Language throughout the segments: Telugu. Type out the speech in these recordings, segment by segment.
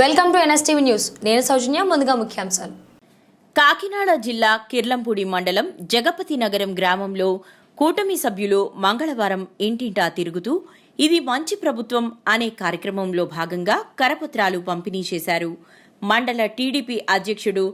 Welcome to NSTV news. నేను సౌజన్య ముందుగా ముఖ్యాంశాలు. కాకినాడ జిల్లా కిర్లంపూడి మండలం జగపతి నగరం గ్రామంలో కూటమి సభ్యులు మంగళవారం ఇంటింటా తిరుగుతూ ఇది మంచి ప్రభుత్వం అనే కార్యక్రమంలో భాగంగా కరపత్రాలు పంపిణీ చేశారు. మండల టీడీపీ అధ్యక్షుడు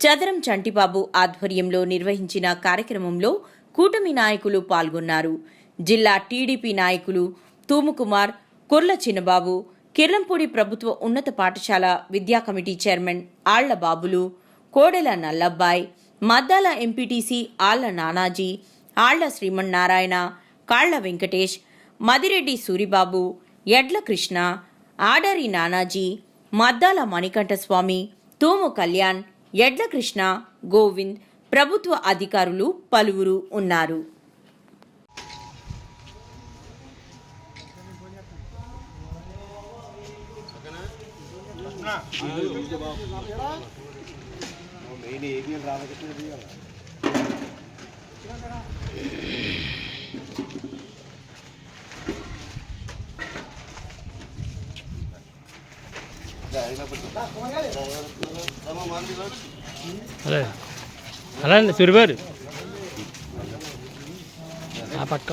చదరం చంటిబాబు ఆధ్వర్యంలో నిర్వహించిన కార్యక్రమంలో కూటమి నాయకులు పాల్గొన్నారు. జిల్లా టీడీపీ నాయకులు తూముకుమార్ కుర్ల చిన్నబాబు కిర్లంపూడి ప్రభుత్వ ఉన్నత పాఠశాల విద్యా కమిటీ చైర్మన్ ఆళ్ళ బాబులు కోడెల నల్లబ్బాయ్ మద్దాల ఎంపీటీసీ ఆళ్ళ నానాజీ ఆళ్ళ శ్రీమన్నారాయణ కాళ్ళ వెంకటేష్ మదిరెడ్డి సూరిబాబు ఎడ్ల కృష్ణ ఆడరి నానాజీ మద్దాల మణికంఠస్వామి తూము కళ్యాణ్ ఎడ్ల కృష్ణ గోవింద్ ప్రభుత్వ అధికారులు పలువురు ఉన్నారు. మెయిన్ ఏపీ రామకృష్ణ అదే అలా అండి సూరిబారు ఆ పక్క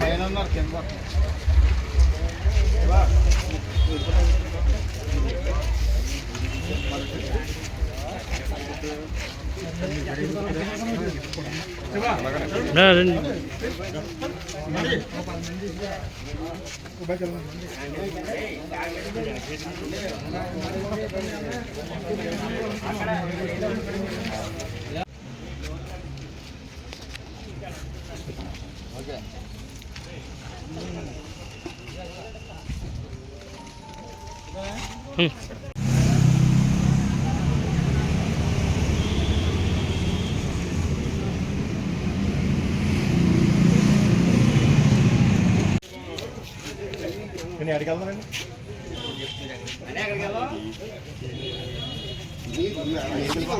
పైన ఉన్నారు కింద రండి నేను ఎక్కడికి వెళ్తానండి